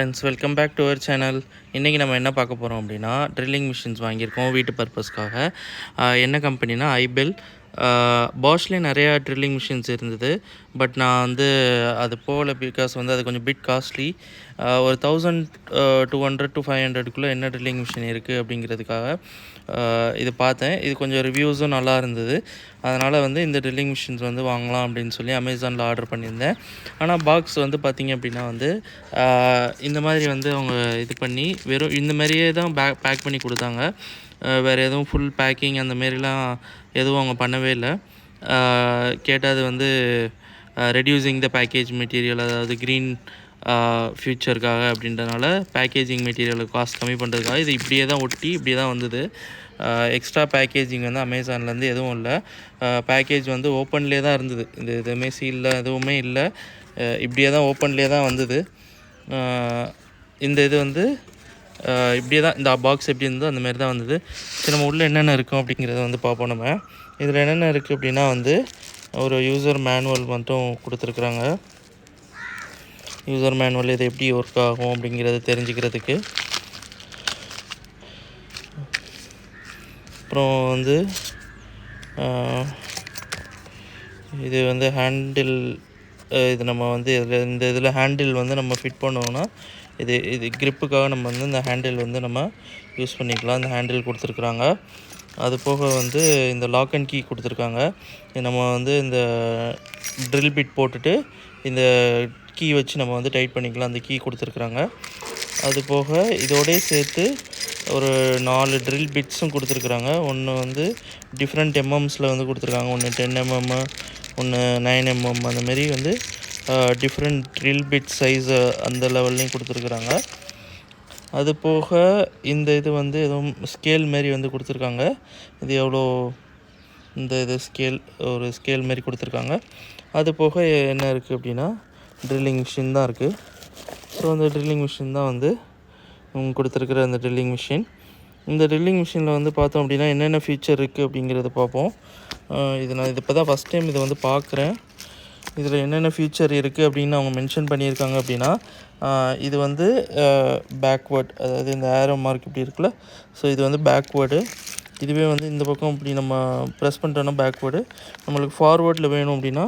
Friends welcome back to our channel இன்றைக்கி நம்ம என்ன பார்க்க போகிறோம் அப்படின்னா ட்ரில்லிங் மிஷின்ஸ் வாங்கியிருக்கோம் வீட்டு பர்பஸ்க்காக என்ன கம்பெனினா ஐபெல் பாஷ்லேயே நிறையா ட்ரில்லிங் மிஷின்ஸ் இருந்தது. பட் நான் வந்து அது போகல பிகாஸ் வந்து அது கொஞ்சம் பிட் காஸ்ட்லி ஒரு thousand two hundred to five ஹண்ட்ரடுக்குள்ளே என்ன ட்ரில்லிங் மிஷின் இருக்குது அப்படிங்கிறதுக்காக இது பார்த்தேன். இது கொஞ்சம் ரிவ்யூஸும் நல்லா இருந்தது. அதனால் வந்து இந்த ட்ரில்லிங் மிஷின்ஸ் வந்து வாங்கலாம் அப்படின்னு சொல்லி அமேசானில் ஆர்டர் பண்ணியிருந்தேன். ஆனால் பாக்ஸ் வந்து பார்த்திங்க அப்படின்னா வந்து இந்த மாதிரி வந்து அவங்க இது பண்ணி வெறும் இந்த மாதிரியே தான் பேக் பேக் பண்ணி கொடுத்தாங்க. வேறு எதுவும் ஃபுல் பேக்கிங் அந்த மாரிலாம் எதுவும் அவங்க பண்ணவே இல்லை. கேட்டால் அது வந்து ரெடியூசிங் த பேக்கேஜ் மெட்டீரியல் அதாவது க்ரீன் ஃப்யூச்சருக்காக அப்படின்றனால பேக்கேஜிங் மெட்டீரியல் காஸ்ட் கம்மி பண்ணுறதுக்காக இது இப்படியே தான் ஒட்டி இப்படியே தான் வந்தது. எக்ஸ்ட்ரா பேக்கேஜிங் வந்து அமேசான்லேருந்து எதுவும் இல்லை. பேக்கேஜ் வந்து ஓப்பன்லேயே தான் இருந்தது. இது எதுவுமே சீலில் எதுவுமே இல்லை. இப்படியே தான் ஓப்பன்லேயே தான் வந்தது. இந்த இது வந்து இப்படியே தான் இந்த பாக்ஸ் எப்படி இருந்தோ அந்த மாதிரி தான் வந்தது. சரி நம்ம உள்ளே என்னென்ன இருக்கும் அப்படிங்கிறத வந்து பார்ப்போம் நம்ம. இதில் என்னென்ன இருக்குது அப்படின்னா வந்து ஒரு யூசர் மேனுவல் மட்டும் கொடுத்துருக்குறாங்க. யூசர் மேனுவல் இது எப்படி ஒர்க் ஆகும் அப்படிங்கிறத தெரிஞ்சுக்கிறதுக்கு. அப்புறம் வந்து இது வந்து ஹேண்டில் இது நம்ம வந்து இதில் இந்த இதில் ஹேண்டில் வந்து நம்ம ஃபிட் பண்ணோம்னா இது இது கிரிப்புக்காக நம்ம வந்து இந்த ஹேண்டில் வந்து நம்ம யூஸ் பண்ணிக்கலாம். இந்த ஹேண்டில் கொடுத்துருக்குறாங்க. அது போக வந்து இந்த லாக் அண்ட் கீ கொடுத்துருக்காங்க. நம்ம வந்து இந்த ட்ரில் பிட் போட்டுட்டு இந்த கீ வச்சு நம்ம வந்து டைட் பண்ணிக்கலாம். அந்த கீ கொடுத்துருக்குறாங்க. அது போக இதோடய சேர்த்து ஒரு நாலு ட்ரில் பிட்ஸும் கொடுத்துருக்குறாங்க. ஒன்று வந்து டிஃப்ரெண்ட் எம்எம்ஸில் வந்து கொடுத்துருக்காங்க. ஒன்று டென் எம்எம் ஒன்று நைன் எம்எம் அந்தமாரி வந்து டிஃப்ரெண்ட் ட்ரில் பிட் சைஸு அந்த லெவல்லையும் கொடுத்துருக்குறாங்க. அது போக இந்த இது வந்து எதுவும் ஸ்கேல் மாரி வந்து கொடுத்துருக்காங்க. இது எவ்வளோ இந்த இது ஸ்கேல் ஒரு ஸ்கேல் மாரி கொடுத்துருக்காங்க. அது போக என்ன இருக்குது அப்படின்னா ட்ரில்லிங் மிஷின் தான் இருக்குது ஸோ அந்த ட்ரில்லிங் மிஷின் தான் வந்து கொடுத்துருக்குற அந்த ட்ரில்லிங் மிஷின் இந்த ட்ரில்லிங் மிஷினில் வந்து பார்த்தோம் அப்படின்னா என்னென்ன ஃபீச்சர் இருக்குது அப்படிங்கிறத பார்ப்போம். இது நான் இது இப்போ தான் ஃபஸ்ட் டைம் இதை வந்து பார்க்குறேன். இதில் என்னென்ன ஃபியூச்சர் இருக்குது அப்படின்னு அவங்க மென்ஷன் பண்ணியிருக்காங்க அப்படின்னா இது வந்து பேக்வேர்ட் அதாவது இந்த ஏரோ மார்க் இப்படி இருக்குல்ல? ஸோ இது வந்து பேக்வேர்டு இதுவே வந்து இந்த பக்கம் இப்படி நம்ம ப்ரெஸ் பண்ணிட்டோன்னா பேக்வேர்டு நம்மளுக்கு ஃபார்வேர்டில் வேணும் அப்படின்னா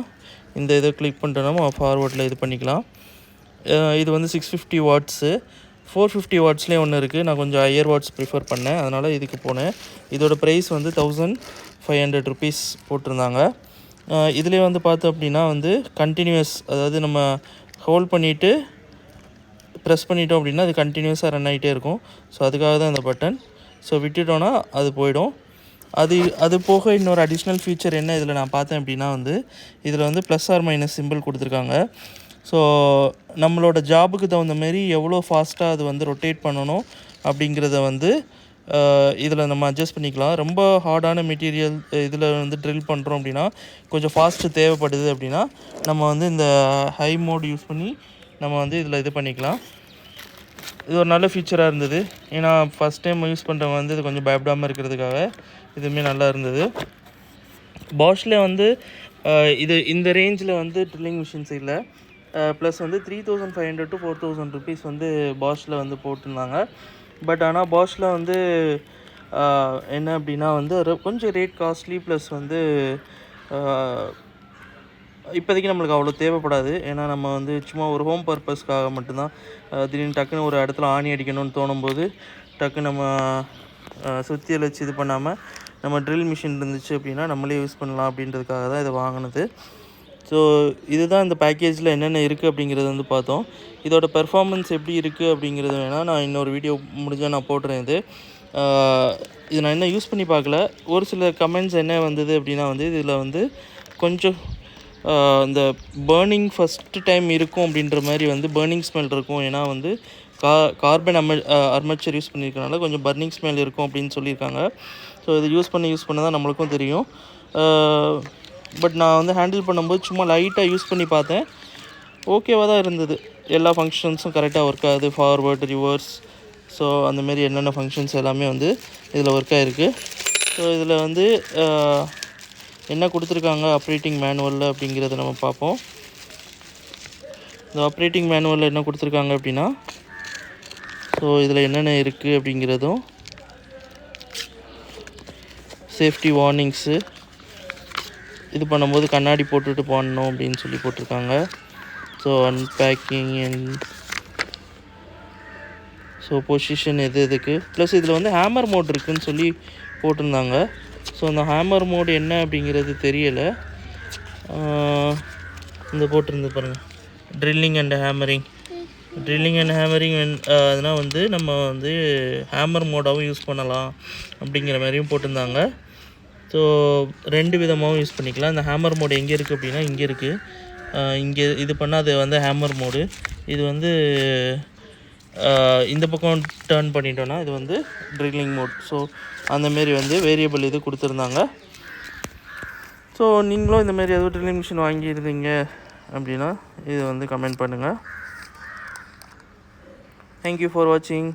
இந்த இதை கிளிக் பண்ணிட்டோன்னா ஃபார்வேர்டில் இது பண்ணிக்கலாம். இது வந்து six fifty watts four fifty வாட்ஸ்லேயே ஒன்று இருக்குது நான் கொஞ்சம் ஹையர் வாட்ஸ் ப்ரிஃபர் பண்ணேன். அதனால் இதுக்கு போனேன். இதோட ப்ரைஸ் வந்து தௌசண்ட் ஃபைவ் ஹண்ட்ரட் ருபீஸ் போட்டிருந்தாங்க. இதுலேயே வந்து பார்த்தோம் அப்படின்னா வந்து கண்டினியூஸ் அதாவது நம்ம ஹோல்ட் பண்ணிவிட்டு ப்ரெஸ் பண்ணிட்டோம் அப்படின்னா அது கண்டினியூஸாக ரன் ஆகிட்டே இருக்கும். ஸோ அதுக்காக தான் இந்த பட்டன் ஸோ விட்டுட்டோன்னா அது போயிடும். அது அது போக இன்னொரு அடிஷ்னல் ஃபீச்சர் என்ன இதில் நான் பார்த்தேன் அப்படின்னா வந்து இதில் வந்து ப்ளஸ் ஆர் மைனஸ் சிம்பிள் கொடுத்துருக்காங்க. ஸோ நம்மளோட ஜாபுக்கு தகுந்த மாரி எவ்வளோ ஃபாஸ்ட்டாக அது வந்து ரொட்டேட் பண்ணணும் அப்படிங்கிறத வந்து இதில் நம்ம அட்ஜஸ்ட் பண்ணிக்கலாம். ரொம்ப ஹார்டான மெட்டீரியல் இதில் வந்து ட்ரில் பண்ணுறோம் அப்படின்னா கொஞ்சம் ஃபாஸ்ட்டு தேவைப்படுது அப்படின்னா நம்ம வந்து இந்த ஹை மோட் யூஸ் பண்ணி நம்ம வந்து இதில் இது பண்ணிக்கலாம். இது ஒரு நல்ல ஃபீச்சராக இருந்தது. ஏன்னா ஃபஸ்ட் டைம் யூஸ் பண்ணுறவங்க வந்து இது கொஞ்சம் பயப்படாமல் இருக்கிறதுக்காக இதுவுமே நல்லா இருந்தது. பாஷில் வந்து இது இந்த ரேஞ்சில் வந்து ட்ரில்லிங் மிஷின்ஸ் இல்லை. ப்ளஸ் வந்து three thousand five hundred to four thousand rupees வந்து பாஷில் வந்து போட்டிருந்தாங்க. பட் ஆனால் பாஷில் வந்து என்ன அப்படின்னா வந்து கொஞ்சம் ரேட் காஸ்ட்லி ப்ளஸ் வந்து இப்போதைக்கு நம்மளுக்கு அவ்வளோ தேவைப்படாது. ஏன்னா நம்ம வந்து சும்மா ஒரு ஹோம் பர்பஸ்க்காக மட்டும்தான் திடீர்னு டக்குன்னு ஒரு இடத்துல ஆணி அடிக்கணும்னு தோணும்போது டக்கு நம்ம சுத்தியல் வச்சு இது பண்ணாமல் நம்ம ட்ரில் மிஷின் இருந்துச்சு அப்படின்னா நம்மளே யூஸ் பண்ணலாம் அப்படின்றதுக்காக தான் இதை வாங்கினது. ஸோ இதுதான் இந்த பேக்கேஜில் என்னென்ன இருக்குது அப்படிங்கிறது வந்து பார்த்தோம். இதோட பெர்ஃபார்மன்ஸ் எப்படி இருக்குது அப்படிங்கிறது வேணால் நான் இன்னொரு வீடியோ முடிஞ்சால் நான் போடுறேன் இது. இது நான் என்ன யூஸ் பண்ணி பார்க்கல. ஒரு சில கமெண்ட்ஸ் என்ன வந்தது அப்படின்னா வந்து இதில் வந்து கொஞ்சம் இந்த பேர்னிங் ஃபஸ்ட்டு டைம் இருக்கும் அப்படின்ற மாதிரி வந்து பேர்னிங் ஸ்மெல் இருக்கும். ஏன்னா வந்து கா கார்பன் அம அர்மச்சர் யூஸ் பண்ணியிருக்கனால கொஞ்சம் பர்னிங் ஸ்மெல் இருக்கும் அப்படின்னு சொல்லியிருக்காங்க. ஸோ இது யூஸ் பண்ணி யூஸ் பண்ண தான் நம்மளுக்கும் தெரியும். பட் நான் வந்து ஹேண்டில் பண்ணும்போது சும்மா லைட்டாக யூஸ் பண்ணி பார்த்தேன். ஓகேவாக தான் இருந்தது. எல்லா ஃபங்க்ஷன்ஸும் கரெக்டாக ஒர்க் ஆகுது. ஃபார்வேர்டு ரிவர்ஸ் ஸோ அந்தமாரி என்னென்ன ஃபங்க்ஷன்ஸ் எல்லாமே வந்து இதில் ஒர்க் ஆகிருக்கு ஸோ இதில் வந்து என்ன கொடுத்துருக்காங்க? ஆப்ரேட்டிங் மேனுவலில் அப்படிங்கிறத நம்ம பார்ப்போம். இந்த ஆப்ரேட்டிங் மேனுவலில் என்ன கொடுத்துருக்காங்க அப்படின்னா ஸோ இதில் என்னென்ன இருக்குது அப்படிங்கிறதும் சேஃப்டி வார்னிங்ஸு இது பண்ணும்போது கண்ணாடி போட்டுட்டு பண்ணணும் அப்படின்னு சொல்லி போட்டிருக்காங்க. So unpacking and so position எது எதுக்கு? ப்ளஸ் இதில் வந்து ஹேமர் மோட் இருக்குதுன்னு சொல்லி போட்டிருந்தாங்க. ஸோ அந்த ஹேமர் மோட் என்ன அப்படிங்கிறது தெரியலை. இந்த போட்டிருந்து பாருங்கள் drilling and hammering drilling and hammering அதனால் வந்து நம்ம வந்து ஹேமர் மோடாகவும் யூஸ் பண்ணலாம் அப்படிங்கிற மாதிரியும் போட்டிருந்தாங்க. ஸோ ரெண்டு விதமாகவும் யூஸ் பண்ணிக்கலாம். இந்த ஹேமர் மோடு எங்கே இருக்குது அப்படின்னா இங்கே இருக்குது இங்கே இது பண்ணால் அது வந்து ஹேமர் மோடு இது வந்து இந்த பக்கம் டேர்ன் பண்ணிட்டோன்னா இது வந்து ட்ரில்லிங் மோட் ஸோ அந்தமாரி வந்து வேரியபிள் இது கொடுத்துருந்தாங்க. ஸோ நீங்களும் இந்தமாரி ஏதோ ட்ரில்லிங் மிஷின் வாங்கியிருந்தீங்க அப்படின்னா இது வந்து கமெண்ட் பண்ணுங்கள் தேங்க்யூ ஃபார் வாட்சிங்